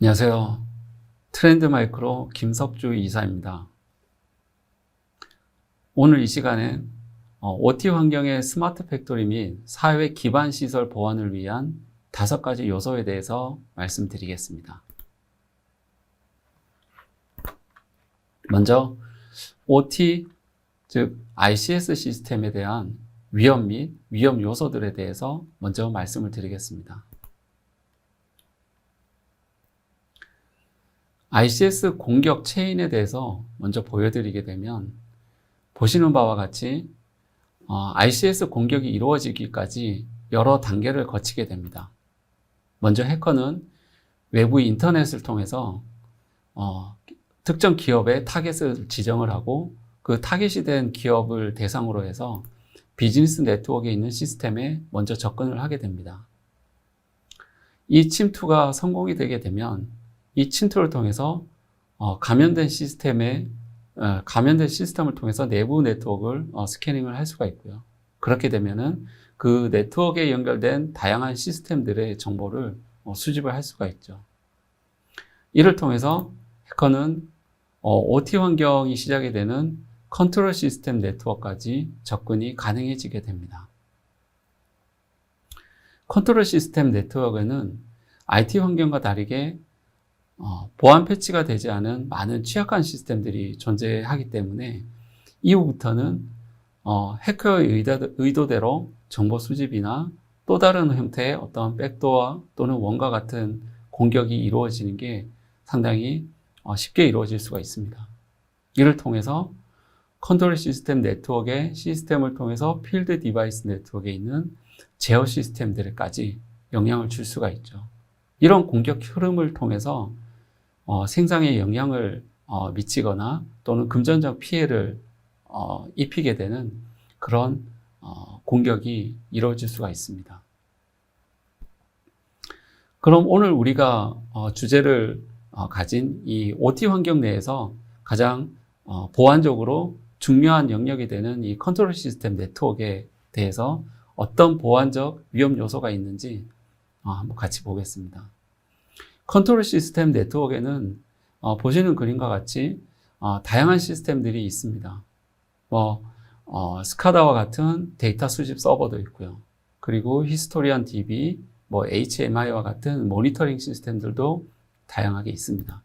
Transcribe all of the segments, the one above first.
안녕하세요. 트렌드 마이크로 김석주 이사입니다. 오늘 이 시간엔 어, OT 환경의 스마트 팩토리 및 사회 기반 시설 보완을 위한 다섯 가지 요소에 대해서 말씀드리겠습니다. 먼저 OT 즉 ICS 시스템에 대한 위험 및 위험 요소들에 대해서 먼저 말씀을 드리겠습니다. ICS 공격 체인에 대해서 먼저 보여드리게 되면 보시는 바와 같이 어, ICS 공격이 이루어지기까지 여러 단계를 거치게 됩니다. 먼저 해커는 외부 인터넷을 통해서 어, 특정 기업의 타겟을 지정을 하고 그 타겟이 된 기업을 대상으로 해서 비즈니스 네트워크에 있는 시스템에 먼저 접근을 하게 됩니다. 이 침투가 성공이 되게 되면 이 침투를 통해서 어, 감염된 시스템에 어, 감염된 시스템을 통해서 내부 네트워크를 어, 스캐닝을 할 수가 있고요. 그렇게 되면은 그 네트워크에 연결된 다양한 시스템들의 정보를 어, 수집을 할 수가 있죠. 이를 통해서 해커는 어, OT 환경이 시작이 되는 컨트롤 시스템 네트워크까지 접근이 가능해지게 됩니다. 컨트롤 시스템 네트워크에는 IT 환경과 다르게 어, 보안 패치가 되지 않은 많은 취약한 시스템들이 존재하기 때문에 이후부터는 어, 해커의 의도, 의도 대로 정보 수집이나 또 다른 형태의 어떤 백도어 또는 원과 같은 공격이 이루어지는 게 상당히 어, 쉽게 이루어질 수가 있습니다. 이를 통해서 컨트롤 시스템 네트워크의 시스템을 통해서 필드 디바이스 네트워크에 있는 제어 시스템들까지 영향을 줄 수가 있죠. 이런 공격 흐름을 통해서 어, 생산에 영향을 어, 미치거나 또는 금전적 피해를 어, 입히게 되는 그런 어, 공격이 이루어질 수가 있습니다. 그럼 오늘 우리가 어, 주제를 어, 가진 이 OT 환경 내에서 가장 어, 보안적으로 중요한 영역이 되는 이 컨트롤 시스템 네트워크에 대해서 어떤 보안적 위험 요소가 있는지 어, 한번 같이 보겠습니다. 컨트롤 시스템 네트워크에는 어, 보시는 그림과 같이 어, 다양한 시스템들이 있습니다. 뭐 어, 스카다와 같은 데이터 수집 서버도 있고요. 그리고 히스토리안 DB, 뭐 HMI와 같은 모니터링 시스템들도 다양하게 있습니다.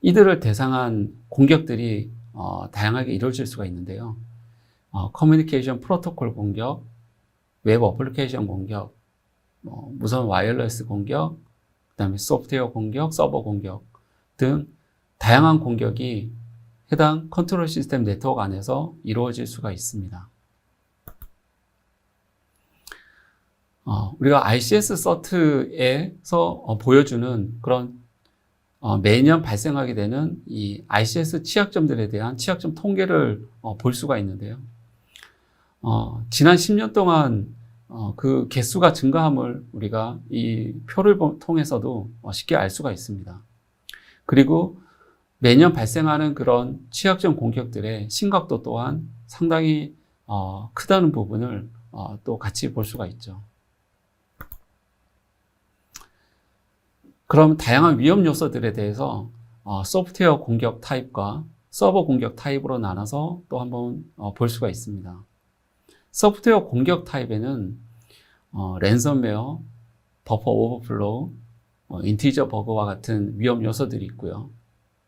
이들을 대상한 공격들이 어, 다양하게 이루어질 수가 있는데요. 어, 커뮤니케이션 프로토콜 공격, 웹 어플리케이션 공격, 뭐, 무선 와이어리스 공격, 그 다음에 소프트웨어 공격, 서버 공격 등 다양한 공격이 해당 컨트롤 시스템 네트워크 안에서 이루어질 수가 있습니다. 어, 우리가 ICS 서트에서 어, 보여주는 그런 어, 매년 발생하게 되는 이 ICS 취약점들에 대한 취약점 통계를 어, 볼 수가 있는데요. 어, 지난 10년 동안 어, 그 개수가 증가함을 우리가 이 표를 통해서도 어, 쉽게 알 수가 있습니다. 그리고 매년 발생하는 그런 취약점 공격들의 심각도 또한 상당히 어, 크다는 부분을 어, 또 같이 볼 수가 있죠. 그럼 다양한 위험 요소들에 대해서 어, 소프트웨어 공격 타입과 서버 공격 타입으로 나눠서 또 한번 어, 볼 수가 있습니다. 소프트웨어 공격 타입에는 어, 랜섬웨어, 버퍼 오버플로우, 어, 인티저 버그와 같은 위험 요소들이 있고요.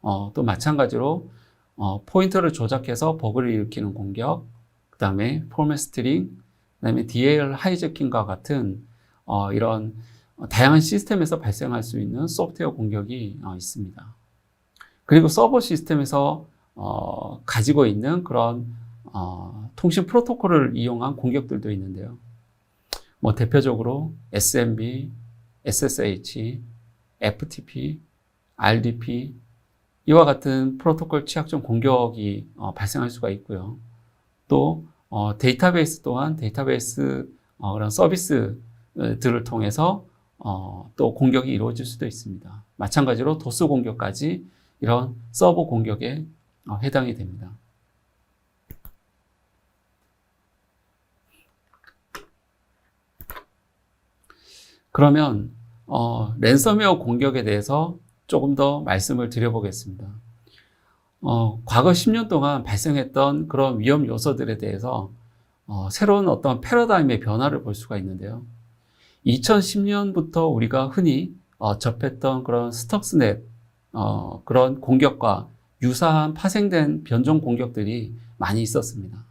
어, 또 마찬가지로 어, 포인터를 조작해서 버그를 일으키는 공격, 그 다음에 포맷 스트링, 그 다음에 DL 하이제킹과 같은 어, 이런 다양한 시스템에서 발생할 수 있는 소프트웨어 공격이 어, 있습니다. 그리고 서버 시스템에서 어, 가지고 있는 그런 어, 통신 프로토콜을 이용한 공격들도 있는데요. 뭐 대표적으로 SMB, SSH, FTP, RDP 이와 같은 프로토콜 취약점 공격이 어, 발생할 수가 있고요. 또 어, 데이터베이스 또한 데이터베이스 어, 그런 서비스들을 통해서 어, 또 공격이 이루어질 수도 있습니다. 마찬가지로 도수 공격까지 이런 서버 공격에 어, 해당이 됩니다. 그러면 어, 랜섬웨어 공격에 대해서 조금 더 말씀을 드려보겠습니다. 어, 과거 10년 동안 발생했던 그런 위험 요소들에 대해서 어, 새로운 어떤 패러다임의 변화를 볼 수가 있는데요. 2010년부터 우리가 흔히 어, 접했던 그런 스톡스넷 어, 그런 공격과 유사한 파생된 변종 공격들이 많이 있었습니다.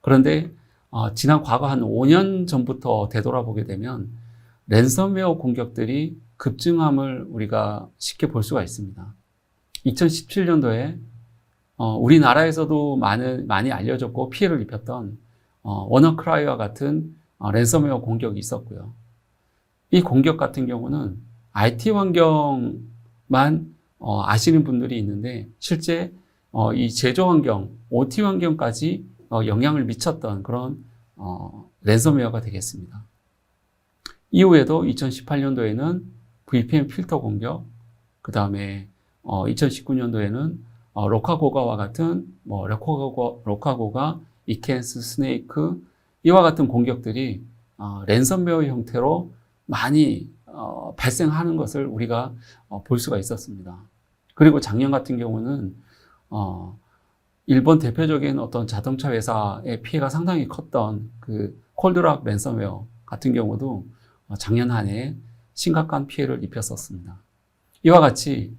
그런데 어, 지난 과거 한 5년 전부터 되돌아보게 되면 랜섬웨어 공격들이 급증함을 우리가 쉽게 볼 수가 있습니다. 2017년도에 어, 우리나라에서도 많은, 많이 알려졌고 피해를 입혔던 어, 워너크라이와 같은 어, 랜섬웨어 공격이 있었고요. 이 공격 같은 경우는 IT 환경만 어, 아시는 분들이 있는데 실제 어, 이 제조 환경, OT 환경까지 어, 영향을 미쳤던 그런 어, 랜섬웨어가 되겠습니다. 이후에도 2018년도에는 VPN 필터 공격, 그 다음에 어, 2019년도에는 어, 로카고가와 같은 뭐 로카고가, 로카고가, 이켄스, 스네이크 이와 같은 공격들이 어, 랜섬웨어 형태로 많이 어, 발생하는 것을 우리가 어, 볼 수가 있었습니다. 그리고 작년 같은 경우는 어, 일본 대표적인 어떤 자동차 회사의 피해가 상당히 컸던 그 콜드락 랜섬웨어 같은 경우도 어, 작년 한해 심각한 피해를 입혔었습니다. 이와 같이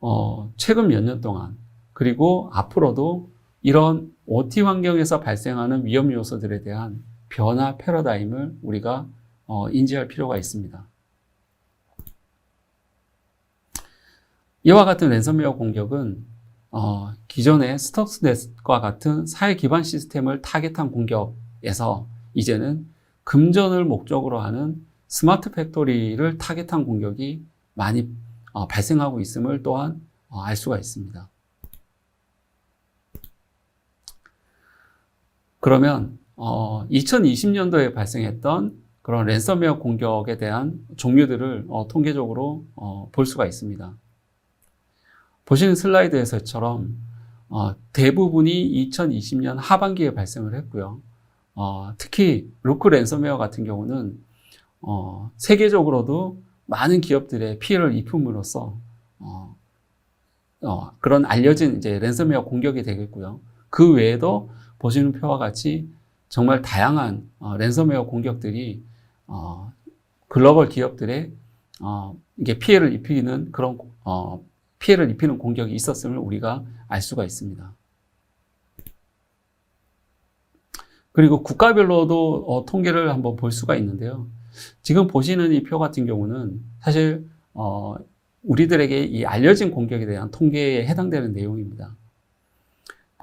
어, 최근 몇 년 동안 그리고 앞으로도 이런 OT 환경에서 발생하는 위험 요소들에 대한 변화 패러다임을 우리가 어, 인지할 필요가 있습니다. 이와 같은 랜섬웨어 공격은 어, 기존의 스톡스넷과 같은 사회 기반 시스템을 타겟한 공격에서 이제는 금전을 목적으로 하는 스마트 팩토리를 타겟한 공격이 많이 어, 발생하고 있음을 또한 어, 알 수가 있습니다. 그러면 어, 2020년도에 발생했던 그런 랜섬웨어 공격에 대한 종류들을 어, 통계적으로 어, 볼 수가 있습니다. 보시는 슬라이드에서처럼 어, 대부분이 2020년 하반기에 발생을 했고요. 어, 특히 루크 랜섬웨어 같은 경우는 어, 세계적으로도 많은 기업들의 피해를 입힘으로써 어, 어, 그런 알려진 이제 랜섬웨어 공격이 되겠고요. 그 외에도 보시는 표와 같이 정말 다양한 어, 랜섬웨어 공격들이 어, 글로벌 기업들의 어, 이게 피해를 입히는 그런 어, 피해를 입히는 공격이 있었음을 우리가 알 수가 있습니다. 그리고 국가별로도 어, 통계를 한번 볼 수가 있는데요. 지금 보시는 이 표 같은 경우는 사실 어, 우리들에게 이 알려진 공격에 대한 통계에 해당되는 내용입니다.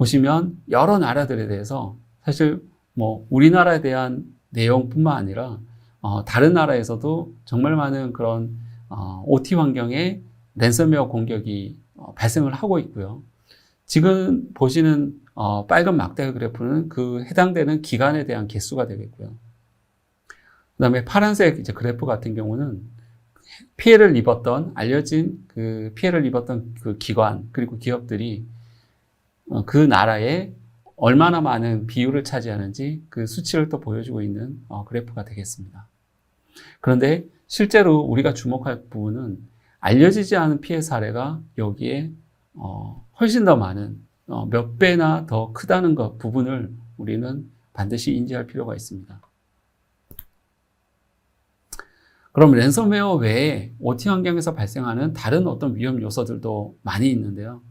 보시면 여러 나라들에 대해서 사실 뭐 우리나라에 대한 내용뿐만 아니라 어, 다른 나라에서도 정말 많은 그런 어, OT 환경에 랜섬웨어 공격이 어, 발생을 하고 있고요. 지금 보시는 어, 빨간 막대 그래프는 그 해당되는 기간에 대한 개수가 되겠고요. 그 다음에 파란색 이제 그래프 같은 경우는 피해를 입었던, 알려진 그 피해를 입었던 그 기관, 그리고 기업들이 어, 그 나라에 얼마나 많은 비율을 차지하는지 그 수치를 또 보여주고 있는 어, 그래프가 되겠습니다. 그런데 실제로 우리가 주목할 부분은 알려지지 않은 피해 사례가 여기에 어, 훨씬 더 많은 어, 몇 배나 더 크다는 것 부분을 우리는 반드시 인지할 필요가 있습니다. 그럼 랜섬웨어 외에 OT 환경에서 발생하는 다른 어떤 위험 요소들도 많이 있는데요.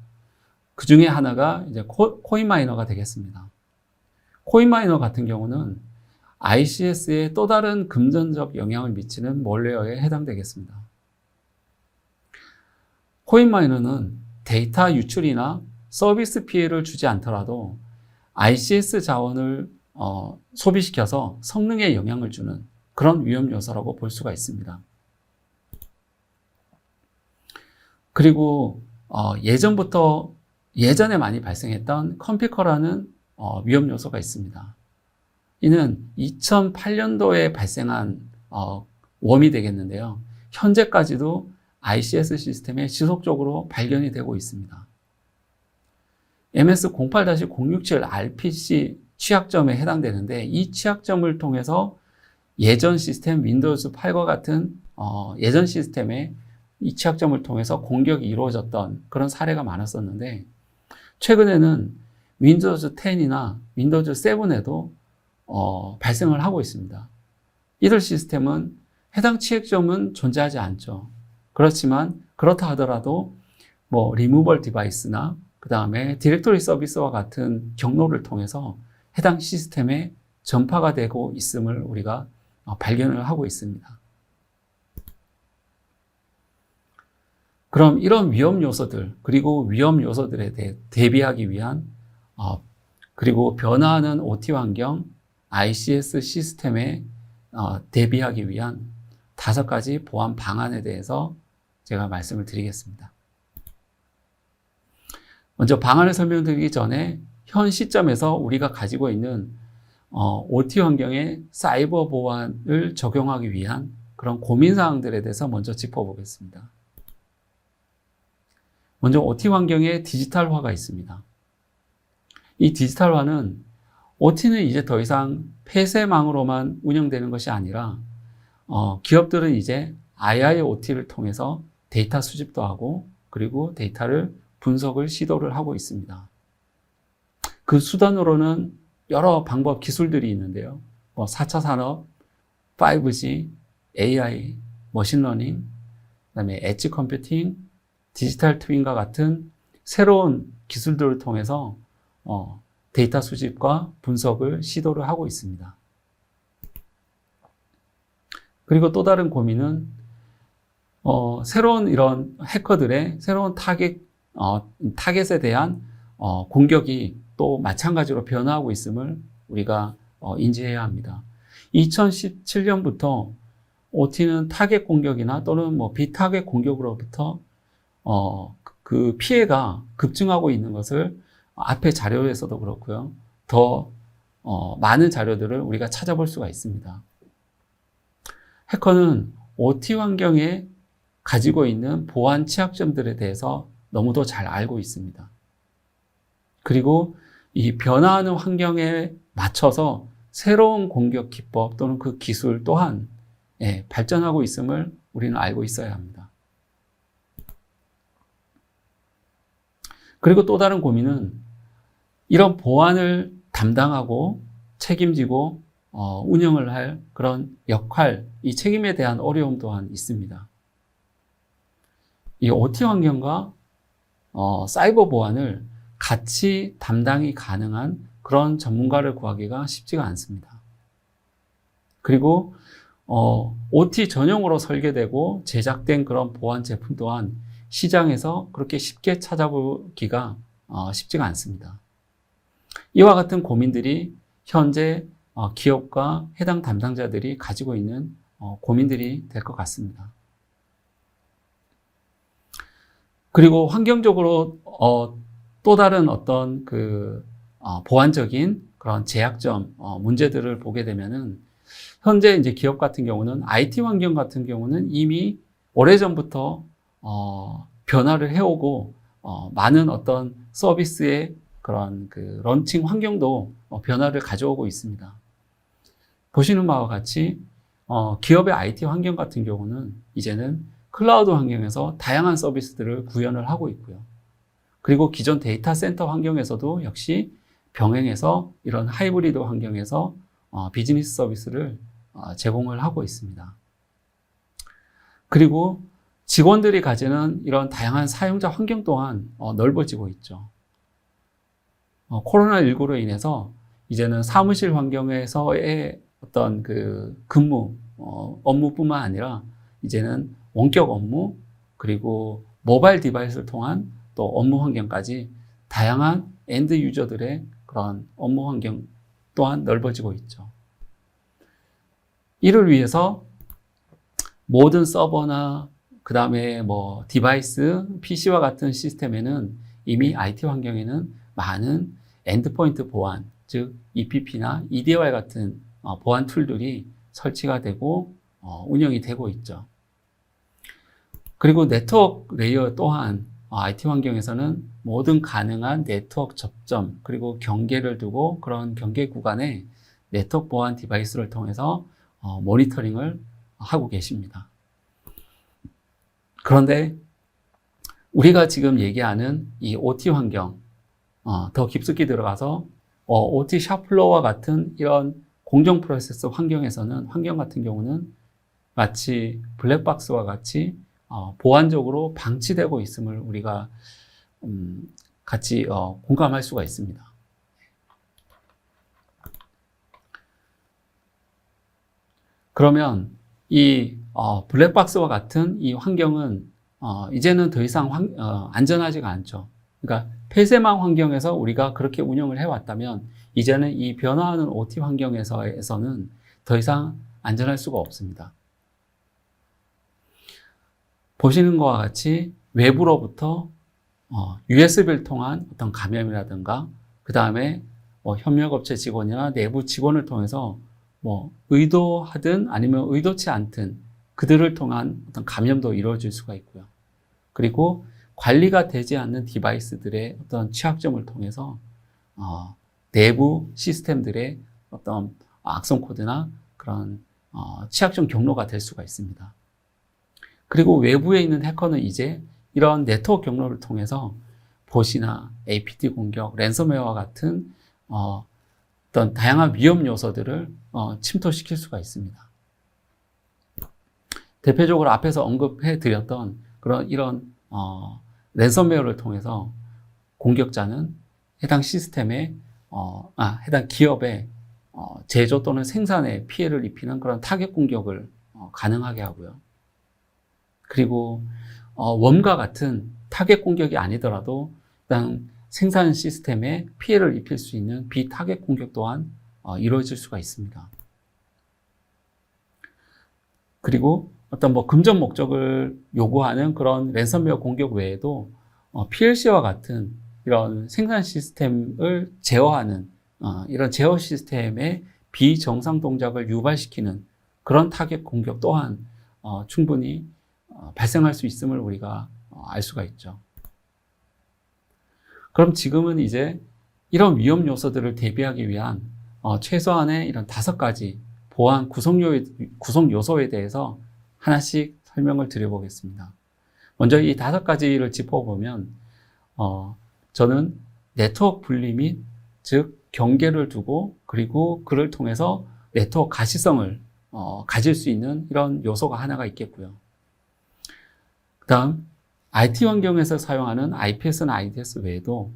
그 중에 하나가 이제 코, 코인 마이너가 되겠습니다. 코인 마이너 같은 경우는 ICS에 또 다른 금전적 영향을 미치는 몰웨어에 해당되겠습니다. 코인 마이너는 데이터 유출이나 서비스 피해를 주지 않더라도 ICS 자원을 어, 소비시켜서 성능에 영향을 주는 그런 위험 요소라고 볼 수가 있습니다. 그리고 어, 예전부터 예전에 많이 발생했던 컴피커라는 어, 위험 요소가 있습니다. 이는 2008년도에 발생한 어, 웜이 되겠는데요. 현재까지도 ICS 시스템에 지속적으로 발견이 되고 있습니다. MS08-067 RPC 취약점에 해당되는데 이 취약점을 통해서 예전 시스템 윈도우즈 8과 같은 어, 예전 시스템의 이 취약점을 통해서 공격이 이루어졌던 그런 사례가 많았었는데 최근에는 윈도우즈 10이나 윈도우즈 7에도 어, 발생을 하고 있습니다. 이들 시스템은 해당 취약점은 존재하지 않죠. 그렇지만 그렇다 하더라도 뭐 리무벌 디바이스나 그 다음에 디렉토리 서비스와 같은 경로를 통해서 해당 시스템에 전파가 되고 있음을 우리가 어, 발견을 하고 있습니다. 그럼 이런 위험 요소들 그리고 위험 요소들에 대해 대비하기 위한 어, 그리고 변화하는 OT 환경 ICS 시스템에 어, 대비하기 위한 다섯 가지 보안 방안에 대해서 제가 말씀을 드리겠습니다. 먼저 방안을 설명드리기 전에 현 시점에서 우리가 가지고 있는 어, OT 환경에 사이버 보안을 적용하기 위한 그런 고민 사항들에 대해서 먼저 짚어보겠습니다. 먼저 OT 환경에 디지털화가 있습니다. 이 디지털화는 OT는 이제 더 이상 폐쇄망으로만 운영되는 것이 아니라 어, 기업들은 이제 IIoT를 통해서 데이터 수집도 하고 그리고 데이터를 분석을 시도를 하고 있습니다. 그 수단으로는 여러 방법 기술들이 있는데요. 뭐 4차 산업, 5G, AI, 머신러닝, 그다음에 엣지 컴퓨팅, 디지털 트윈과 같은 새로운 기술들을 통해서 어, 데이터 수집과 분석을 시도를 하고 있습니다. 그리고 또 다른 고민은 어, 새로운 이런 해커들의 새로운 타겟 어, 타겟에 대한 어, 공격이 또 마찬가지로 변화하고 있음을 우리가 어, 인지해야 합니다. 2017년부터 OT는 타겟 공격이나 또는 뭐 비타겟 공격으로부터 어, 그 피해가 급증하고 있는 것을 앞에 자료에서도 그렇고요. 더 어, 많은 자료들을 우리가 찾아볼 수가 있습니다. 해커는 OT 환경에 가지고 있는 보안 취약점들에 대해서 너무도 잘 알고 있습니다. 그리고 이 변화하는 환경에 맞춰서 새로운 공격 기법 또는 그 기술 또한 예, 발전하고 있음을 우리는 알고 있어야 합니다. 그리고 또 다른 고민은 이런 보안을 담당하고 책임지고 어, 운영을 할 그런 역할, 이 책임에 대한 어려움 또한 있습니다. 이 OT 환경과 어, 사이버 보안을 같이 담당이 가능한 그런 전문가를 구하기가 쉽지가 않습니다. 그리고 어, OT 전용으로 설계되고 제작된 그런 보안 제품 또한 시장에서 그렇게 쉽게 찾아보기가 어, 쉽지가 않습니다. 이와 같은 고민들이 현재 어, 기업과 해당 담당자들이 가지고 있는 어, 고민들이 될 것 같습니다. 그리고 환경적으로 어, 또 다른 어떤 그 어, 보안적인 그런 제약점 어, 문제들을 보게 되면은 현재 이제 기업 같은 경우는 IT 환경 같은 경우는 이미 오래 전부터 어, 변화를 해오고 어, 많은 어떤 서비스의 그런 그 런칭 환경도 어, 변화를 가져오고 있습니다. 보시는 바와 같이 어, 기업의 IT 환경 같은 경우는 이제는 클라우드 환경에서 다양한 서비스들을 구현을 하고 있고요. 그리고 기존 데이터 센터 환경에서도 역시 병행해서 이런 하이브리드 환경에서 어, 비즈니스 서비스를 어, 제공을 하고 있습니다. 그리고 직원들이 가지는 이런 다양한 사용자 환경 또한 어, 넓어지고 있죠. 어, 코로나19로 인해서 이제는 사무실 환경에서의 어떤 그 근무, 어, 업무뿐만 아니라 이제는 원격 업무, 그리고 모바일 디바이스를 통한 또 업무 환경까지 다양한 엔드 유저들의 그런 업무 환경 또한 넓어지고 있죠. 이를 위해서 모든 서버나 그 다음에 뭐 디바이스, PC와 같은 시스템에는 이미 IT 환경에는 많은 엔드포인트 보안, 즉 EPP나 EDR 같은 어, 보안 툴들이 설치가 되고 어, 운영이 되고 있죠. 그리고 네트워크 레이어 또한 IT 어, 환경에서는 모든 가능한 네트워크 접점 그리고 경계를 두고 그런 경계 구간에 네트워크 보안 디바이스를 통해서 어, 모니터링을 하고 계십니다. 그런데 우리가 지금 얘기하는 이 OT 환경, 어, 더 깊숙이 들어가서 어, OT 샤플로와 같은 이런 공정 프로세스 환경에서는 환경 같은 경우는 마치 블랙박스와 같이 어, 보안적으로 방치되고 있음을 우리가 음, 같이 어, 공감할 수가 있습니다. 그러면 이 어, 블랙박스와 같은 이 환경은 어, 이제는 더 이상 환, 어, 안전하지가 않죠. 그러니까 폐쇄망 환경에서 우리가 그렇게 운영을 해왔다면 이제는 이 변화하는 OT 환경에서는 더 이상 안전할 수가 없습니다. 보시는 것과 같이 외부로부터 어, USB를 통한 어떤 감염이라든가 그 다음에 뭐 협력업체 직원이나 내부 직원을 통해서 뭐 의도하든 아니면 의도치 않든 그들을 통한 어떤 감염도 이루어질 수가 있고요. 그리고 관리가 되지 않는 디바이스들의 어떤 취약점을 통해서 어, 내부 시스템들의 어떤 악성 코드나 그런 어, 취약점 경로가 될 수가 있습니다. 그리고 외부에 있는 해커는 이제 이런 네트워크 경로를 통해서 보시나 APT 공격, 랜섬웨어와 같은 어, 어떤 다양한 위험 요소들을 어, 침투시킬 수가 있습니다. 대표적으로 앞에서 언급해 드렸던 그런 이런 어, 랜섬웨어를 통해서 공격자는 해당 시스템에 어, 아, 해당 기업의 어, 제조 또는 생산에 피해를 입히는 그런 타겟 공격을 어, 가능하게 하고요. 그리고 어, 웜과 같은 타겟 공격이 아니더라도 그냥 생산 시스템에 피해를 입힐 수 있는 비타겟 공격 또한 어, 이루어질 수가 있습니다. 그리고 어떤 뭐 금전 목적을 요구하는 그런 랜섬웨어 공격 외에도 어, PLC와 같은 이런 생산 시스템을 제어하는 어, 이런 제어 시스템의 비정상 동작을 유발시키는 그런 타겟 공격 또한 어, 충분히 어, 발생할 수 있음을 우리가 어, 알 수가 있죠. 그럼 지금은 이제 이런 위험 요소들을 대비하기 위한 어, 최소한의 이런 다섯 가지 보안 구성, 요, 구성 요소에 대해서 하나씩 설명을 드려보겠습니다. 먼저 이 다섯 가지를 짚어보면, 어, 저는 네트워크 분리 및, 즉, 경계를 두고, 그리고 그를 통해서 네트워크 가시성을 어, 가질 수 있는 이런 요소가 하나가 있겠고요. 그 다음, IT 환경에서 사용하는 IPS나 IDS 외에도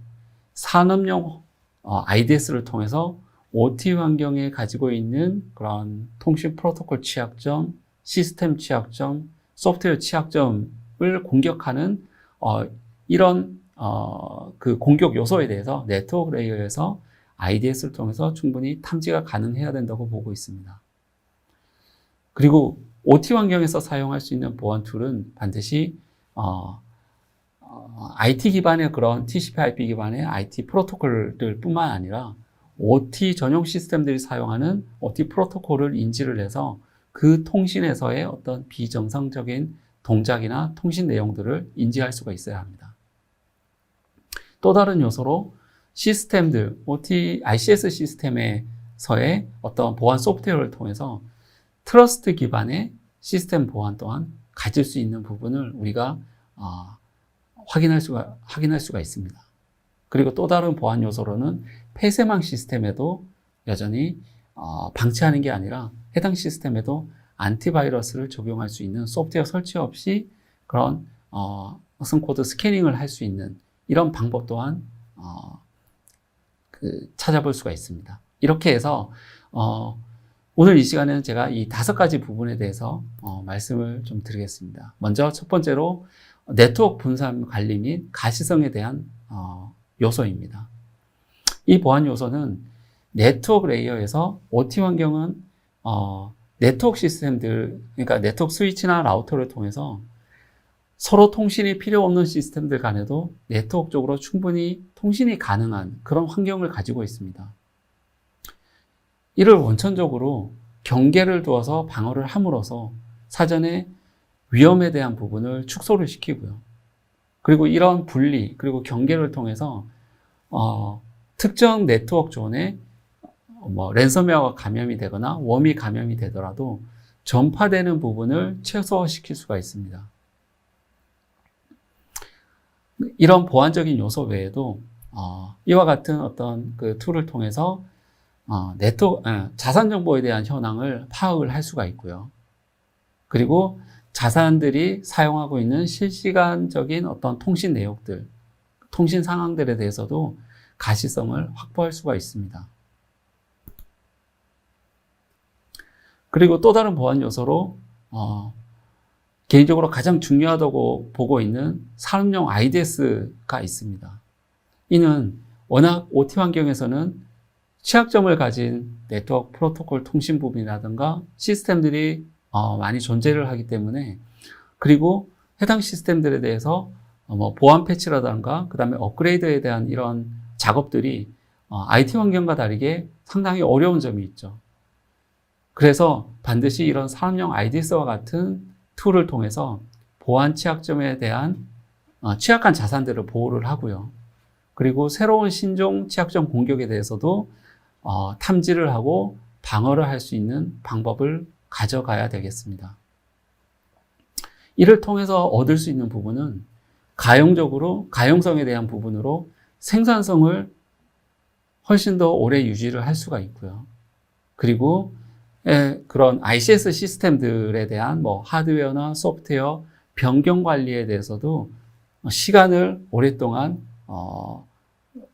산업용 어, IDS를 통해서 OT 환경에 가지고 있는 그런 통신 프로토콜 취약점, 시스템 취약점, 소프트웨어 취약점을 공격하는 어, 이런 어, 그 공격 요소에 대해서 네트워크 레이어에서 IDS를 통해서 충분히 탐지가 가능해야 된다고 보고 있습니다. 그리고 OT 환경에서 사용할 수 있는 보안 툴은 반드시 어, 어, IT 기반의 그런 TCP/IP 기반의 IT 프로토콜들 뿐만 아니라 OT 전용 시스템들이 사용하는 OT 프로토콜을 인지를 해서 그 통신에서의 어떤 비정상적인 동작이나 통신 내용들을 인지할 수가 있어야 합니다. 또 다른 요소로 시스템들, OT, ICS 시스템에서의 어떤 보안 소프트웨어를 통해서 트러스트 기반의 시스템 보안 또한 가질 수 있는 부분을 우리가 어, 확인할 수가 확인할 수가 있습니다. 그리고 또 다른 보안 요소로는 폐쇄망 시스템에도 여전히 어, 방치하는 게 아니라 해당 시스템에도 안티바이러스를 적용할 수 있는 소프트웨어 설치 없이 그런 어, 악성 코드 스캐닝을 할 수 있는 이런 방법 또한 어, 그 찾아볼 수가 있습니다. 이렇게 해서 어, 오늘 이 시간에는 제가 이 다섯 가지 부분에 대해서 어, 말씀을 좀 드리겠습니다. 먼저 첫 번째로 네트워크 분산 관리 및 가시성에 대한 어, 요소입니다. 이 보안 요소는 네트워크 레이어에서 OT 환경은 어, 네트워크 시스템들, 그러니까 네트워크 스위치나 라우터를 통해서 서로 통신이 필요 없는 시스템들 간에도 네트워크적으로 충분히 통신이 가능한 그런 환경을 가지고 있습니다. 이를 원천적으로 경계를 두어서 방어를 함으로써 사전에 위험에 대한 부분을 축소를 시키고요. 그리고 이런 분리, 그리고 경계를 통해서, 어, 특정 네트워크 존에 뭐 랜섬웨어가 감염이 되거나 웜이 감염이 되더라도 전파되는 부분을 최소화시킬 수가 있습니다. 이런 보안적인 요소 외에도 어, 이와 같은 어떤 그 툴을 통해서 어, 네트워크, 에, 자산 정보에 대한 현황을 파악을 할 수가 있고요. 그리고 자산들이 사용하고 있는 실시간적인 어떤 통신 내역들, 통신 상황들에 대해서도 가시성을 확보할 수가 있습니다. 그리고 또 다른 보안 요소로 어, 개인적으로 가장 중요하다고 보고 있는 산업용 IDS가 있습니다. 이는 워낙 OT 환경에서는 취약점을 가진 네트워크 프로토콜 통신 부분이라든가 시스템들이 어, 많이 존재를 하기 때문에 그리고 해당 시스템들에 대해서 어, 뭐 보안 패치라든가 그 다음에 업그레이드에 대한 이런 작업들이 어, IT 환경과 다르게 상당히 어려운 점이 있죠. 그래서 반드시 이런 산업용 IDS와 같은 툴을 통해서 보안 취약점에 대한 어, 취약한 자산들을 보호를 하고요. 그리고 새로운 신종 취약점 공격에 대해서도 어, 탐지를 하고 방어를 할 수 있는 방법을 가져가야 되겠습니다. 이를 통해서 얻을 수 있는 부분은 가용적으로, 가용성에 대한 부분으로 생산성을 훨씬 더 오래 유지를 할 수가 있고요. 그리고 예, 그런 ICS 시스템들에 대한 뭐 하드웨어나 소프트웨어 변경 관리에 대해서도 시간을 오랫동안 어,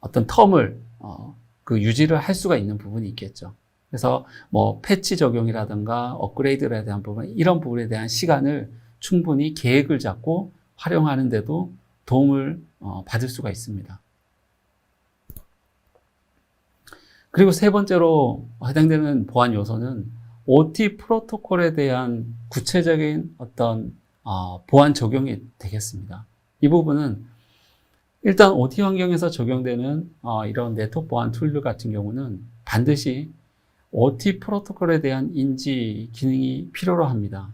어떤 텀을 어, 그 유지를 할 수가 있는 부분이 있겠죠. 그래서 뭐 패치 적용이라든가 업그레이드에 대한 부분 이런 부분에 대한 시간을 충분히 계획을 잡고 활용하는데도 도움을 어, 받을 수가 있습니다. 그리고 세 번째로 해당되는 보안 요소는 OT 프로토콜에 대한 구체적인 어떤 어, 보안 적용이 되겠습니다. 이 부분은 일단 OT 환경에서 적용되는 어, 이런 네트워크 보안 툴 같은 경우는 반드시 OT 프로토콜에 대한 인지 기능이 필요로 합니다.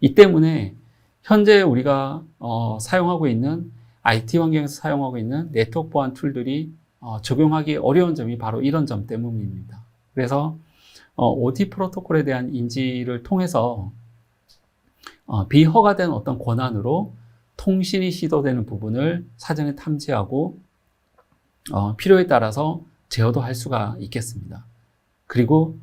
이 때문에 현재 우리가 어, 사용하고 있는 IT 환경에서 사용하고 있는 네트워크 보안 툴들이 어, 적용하기 어려운 점이 바로 이런 점 때문입니다. 그래서 어, OT 프로토콜에 대한 인지를 통해서 어, 비허가된 어떤 권한으로 통신이 시도되는 부분을 사전에 탐지하고 어, 필요에 따라서 제어도 할 수가 있겠습니다. 그리고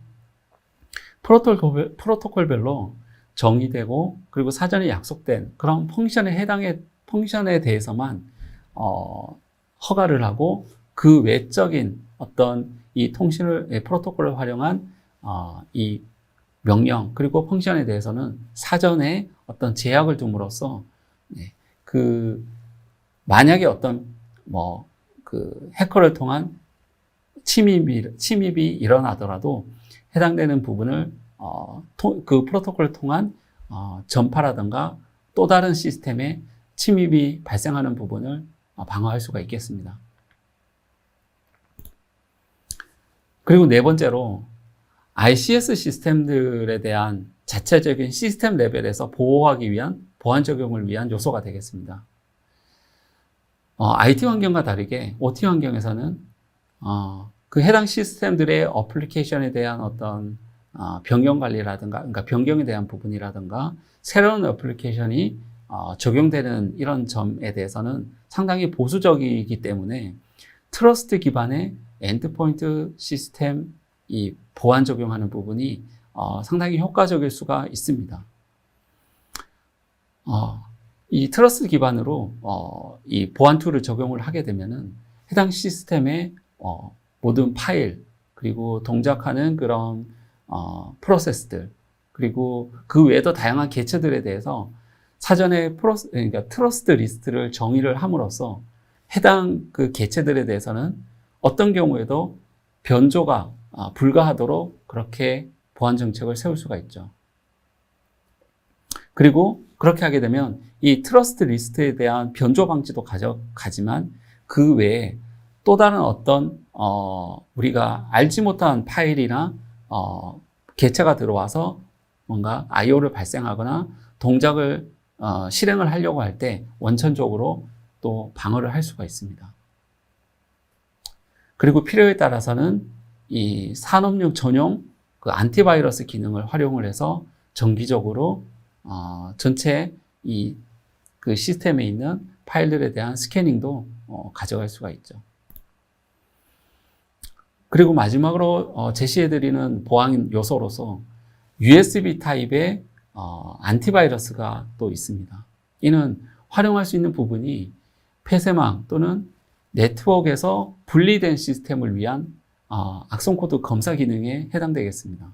프로토콜, 프로토콜별로 정의되고 그리고 사전에 약속된 그런 펑션에 해당의 펑션에 대해서만 어, 허가를 하고 그 외적인 어떤 이 통신을 예, 프로토콜을 활용한 어, 이 명령 그리고 펑션에 대해서는 사전에 어떤 제약을 둠으로써 네, 그 만약에 어떤 뭐 그 해커를 통한 침입이 침입이 일어나더라도 해당되는 부분을 어, 토, 그 프로토콜을 통한 어, 전파라든가 또 다른 시스템에 침입이 발생하는 부분을 어, 방어할 수가 있겠습니다. 그리고 네 번째로 ICS 시스템들에 대한 자체적인 시스템 레벨에서 보호하기 위한 보안 적용을 위한 요소가 되겠습니다. 어, IT 환경과 다르게 OT 환경에서는 어, 그 해당 시스템들의 어플리케이션에 대한 어떤 어, 변경 관리라든가, 그러니까 변경에 대한 부분이라든가 새로운 어플리케이션이 어, 적용되는 이런 점에 대해서는 상당히 보수적이기 때문에 트러스트 기반의 엔드포인트 시스템 이 보안 적용하는 부분이 어, 상당히 효과적일 수가 있습니다. 어, 이 트러스트 기반으로 어, 이 보안 툴을 적용을 하게 되면은 해당 시스템의 어, 모든 파일 그리고 동작하는 그런 어, 프로세스들 그리고 그 외에도 다양한 개체들에 대해서 사전에 프로스, 그러니까 트러스트 리스트를 정의를 함으로써 해당 그 개체들에 대해서는 어떤 경우에도 변조가 아, 불가하도록 그렇게 보안 정책을 세울 수가 있죠. 그리고 그렇게 하게 되면 이 트러스트 리스트에 대한 변조 방지도 가져가지만 그 외에 또 다른 어떤 어, 우리가 알지 못한 파일이나 어, 개체가 들어와서 뭔가 IO를 발생하거나 동작을 어, 실행을 하려고 할 때 원천적으로 또 방어를 할 수가 있습니다. 그리고 필요에 따라서는 이 산업용 전용 그 안티바이러스 기능을 활용을 해서 정기적으로 어, 전체 이 그 시스템에 있는 파일들에 대한 스캐닝도 어, 가져갈 수가 있죠. 그리고 마지막으로 어, 제시해드리는 보안 요소로서 USB 타입의 어, 안티바이러스가 또 있습니다. 이는 활용할 수 있는 부분이 폐쇄망 또는 네트워크에서 분리된 시스템을 위한 어, 악성 코드 검사 기능에 해당되겠습니다.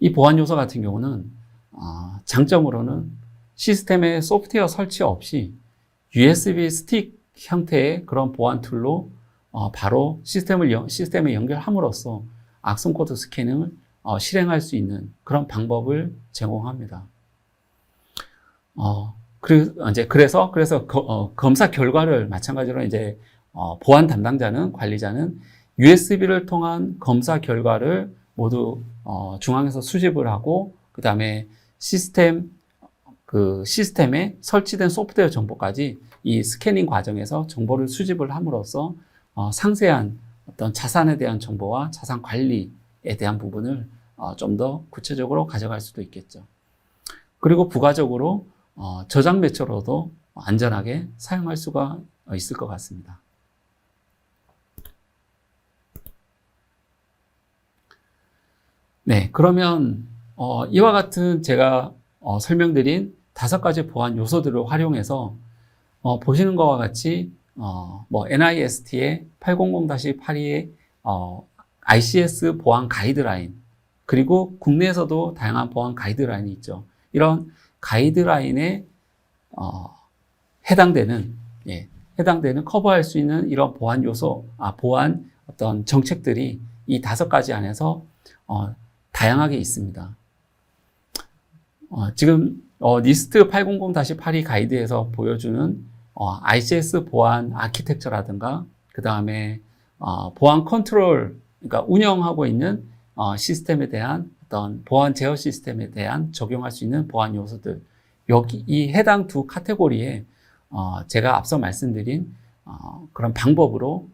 이 보안 요소 같은 경우는 어, 장점으로는 시스템에 소프트웨어 설치 없이 USB 스틱 형태의 그런 보안 툴로 어, 바로 시스템을 연- 시스템에 연결함으로써 악성 코드 스캐닝을 어, 실행할 수 있는 그런 방법을 제공합니다. 어, 그, 이제 그래서 그래서 거- 어, 검사 결과를 마찬가지로 이제 어, 보안 담당자는 관리자는 USB를 통한 검사 결과를 모두 어, 중앙에서 수집을 하고 그 다음에 시스템 그 시스템에 설치된 소프트웨어 정보까지 이 스캐닝 과정에서 정보를 수집을 함으로써 어, 상세한 어떤 자산에 대한 정보와 자산 관리에 대한 부분을 어, 좀 더 구체적으로 가져갈 수도 있겠죠. 그리고 부가적으로 어, 저장 매체로도 안전하게 사용할 수가 있을 것 같습니다. 네, 그러면 어, 이와 같은 제가 어, 설명드린 다섯 가지 보안 요소들을 활용해서 어, 보시는 것과 같이 어, 뭐 NIST의 800-82의 어, ICS 보안 가이드라인 그리고 국내에서도 다양한 보안 가이드라인이 있죠. 이런 가이드라인에 어, 해당되는 예, 해당되는 커버할 수 있는 이런 보안 요소, 아, 보안 어떤 정책들이 이 다섯 가지 안에서 어, 다양하게 있습니다. 어, 지금 어, 니스트 800-82 가이드에서 보여주는 어, ICS 보안 아키텍처라든가 그 다음에 어, 보안 컨트롤, 그러니까 운영하고 있는 어, 시스템에 대한 어떤 보안 제어 시스템에 대한 적용할 수 있는 보안 요소들 여기 이 해당 두 카테고리에 어, 제가 앞서 말씀드린 어, 그런 방법으로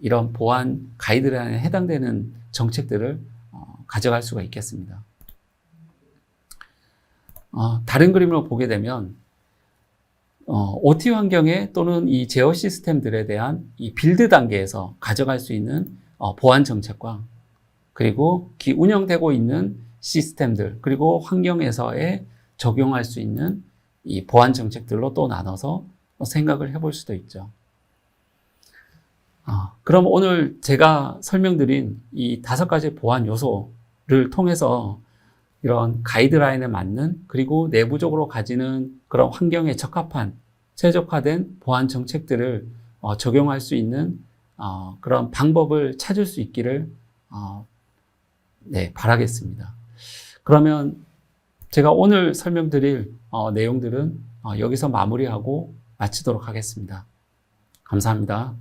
이런 보안 가이드라인에 해당되는 정책들을 어, 가져갈 수가 있겠습니다. 어, 다른 그림으로 보게 되면 어, OT 환경에 또는 이 제어 시스템들에 대한 이 빌드 단계에서 가져갈 수 있는 어, 보안 정책과 그리고 기 운영되고 있는 시스템들 그리고 환경에서의 적용할 수 있는 이 보안 정책들로 또 나눠서 생각을 해볼 수도 있죠. 아, 그럼 오늘 제가 설명드린 이 다섯 가지 보안 요소 를 통해서 이런 가이드라인에 맞는 그리고 내부적으로 가지는 그런 환경에 적합한 최적화된 보안 정책들을 어, 적용할 수 있는 어, 그런 방법을 찾을 수 있기를 어, 네, 바라겠습니다. 그러면 제가 오늘 설명드릴 어, 내용들은 어, 여기서 마무리하고 마치도록 하겠습니다. 감사합니다.